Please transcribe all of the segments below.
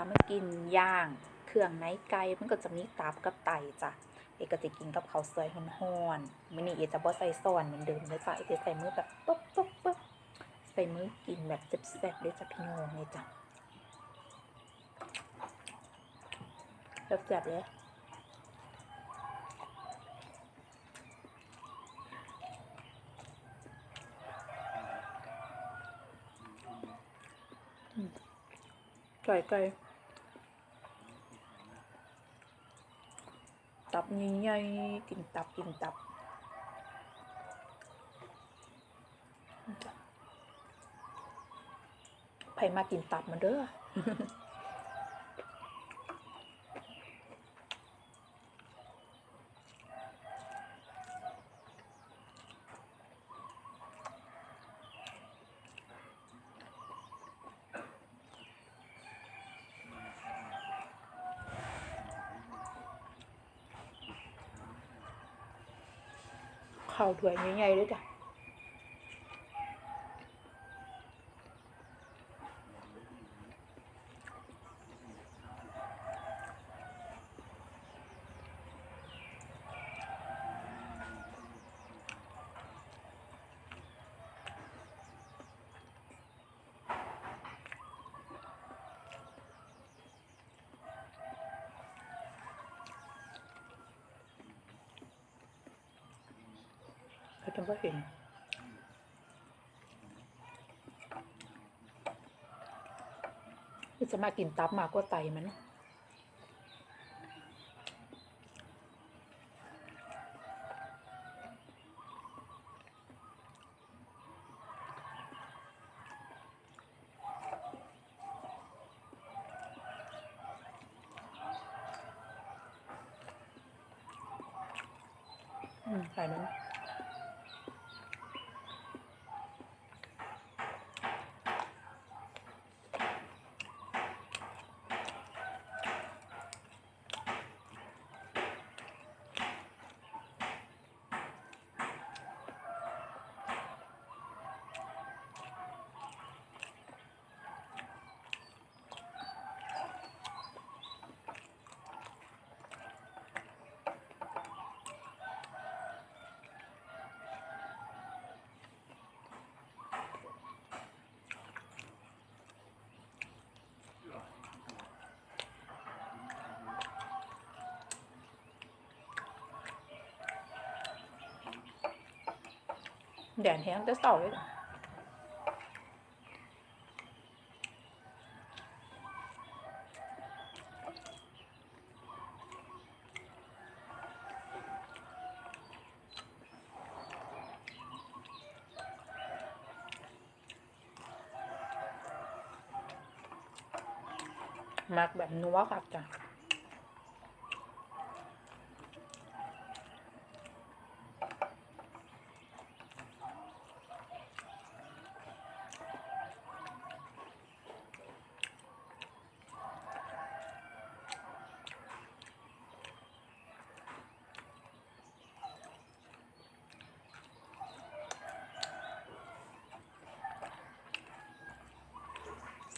ามากินย่าง เครื่องไนไก่มันก็จะมีตับกับไตจ้ะเอกจะกินกับข้าวสวยหอนๆมื้อนี้เอจะบ่ใส่ซ้อนเหมือนเดิมเลยจ้ะเอจะใส่มือแบบปุ๊บปุ๊บปุ๊บใส่มือกินแบบแซ่บๆเลยจ้ะพี่น้องนี่จ้ะแซ่บๆเลย ไก่ไก่ตับใหญ่ๆกินตับกินตับไผมากินตับมาเด้อ ข้าวถ้วย จ้ะเขาจะไม่เห็นจะมากินตับมากกว่าไตมันอืมใแดดแห้งแต่เสาเลยมักแบบนัวครับจ้ะ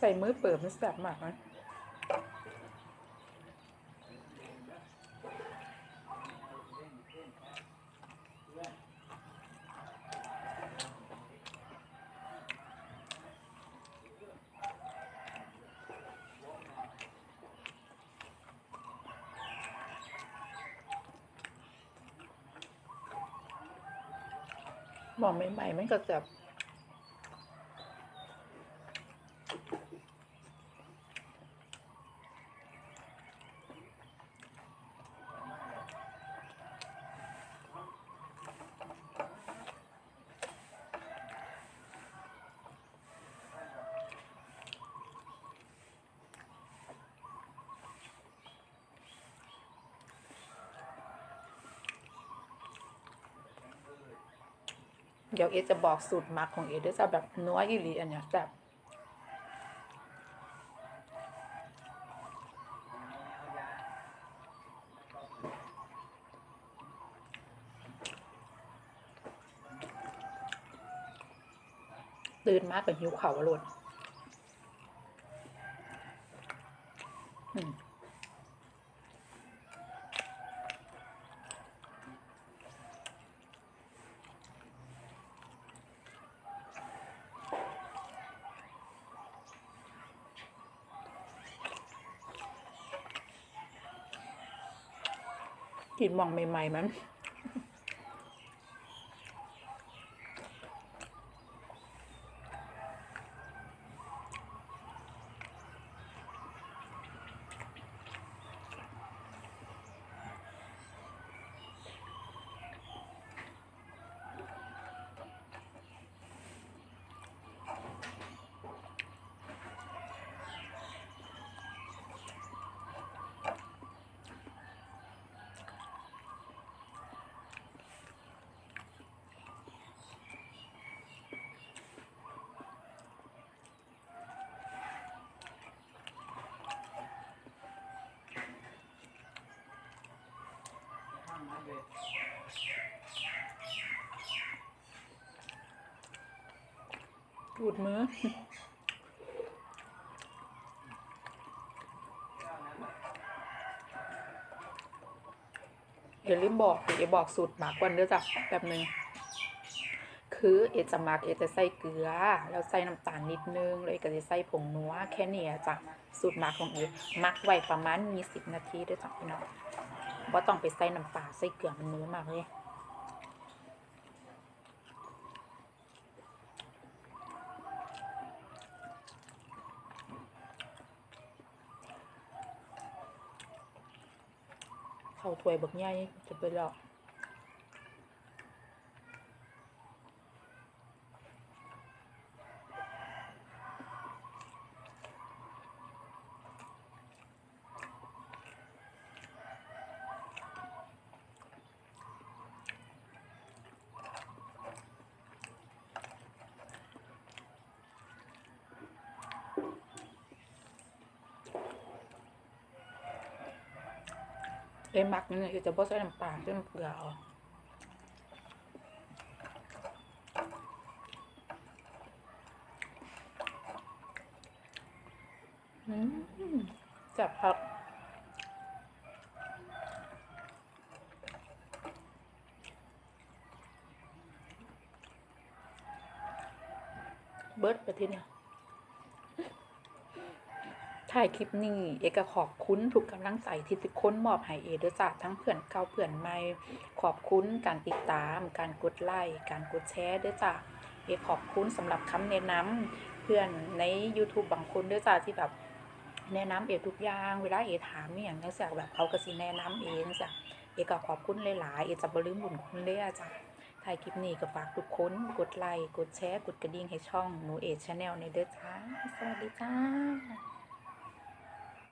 ส่มือเปิดมันแซ่บมากนะบอกใหม่ๆมันก็จะ เดี๋ยวเอจะบอกสูตรหมักของเอด้วยจะแบบนัวอีหลีอันเนี้ยแบบตื่นมากกับหิวเข่าวอรดอืม กินหมองใหม่ๆมัน ปูดมือเดี๋ยวรีบบอกเดี๋ยวบอกสูตรหมากก่อนเด้อจ้ะแบบหนึ่งคือเอจะหมักเอจะใส่เกลือ แล้วใส่น้ำตาลนิดนึง แล้วเอก็จะใส่ผงนัวแค่นี้จ้ะสูตรหมักของเอหมักไว้ประมาณมีสิบนาทีเด้อจ้ะพี่น้อง ว่าต้องไปใส่น้ำปลาใส่เกลือมันนัวมากเลยเข้าถ้วยบักใหญ่จะไปแล้ว เอ้ยมักนี่เนี่ยจะบ่ใส่น้ำปลาใส่น้ำเกลือเอาจับผักเบิร์ดไปที่เนี่ย ถ่ายคลิปนี้ เอกขอบคุณทุกกำลังใจที่ทุกคนมอบให้เอเดอจากทั้งเพื่อนเก่าเพื่อนใหม่ ขอบคุณการติดตาม การกดไลค์การกดแชร์ด้วยจ้ะเอขอบคุณสำหรับคำแนะนำเพื่อนใน YouTube บางคนด้วยจ้ะที่แบบแนะนำเอทุกอย่างเวลาเอถามอหย่างจังซี่แบบเขาก็สิแนะนำเองจ้ะเอก็ขอบคุณหลายๆเอจะบ่ลืมบุญคุณเลยอะจ้ะถ่ายคลิปนี้ก็ฝากทุกคนกดไลค์กดแชร์ กดกระดิ่งให้ช่องหนูเอชาแนลในเด้อจ้า สวัสดีจ้า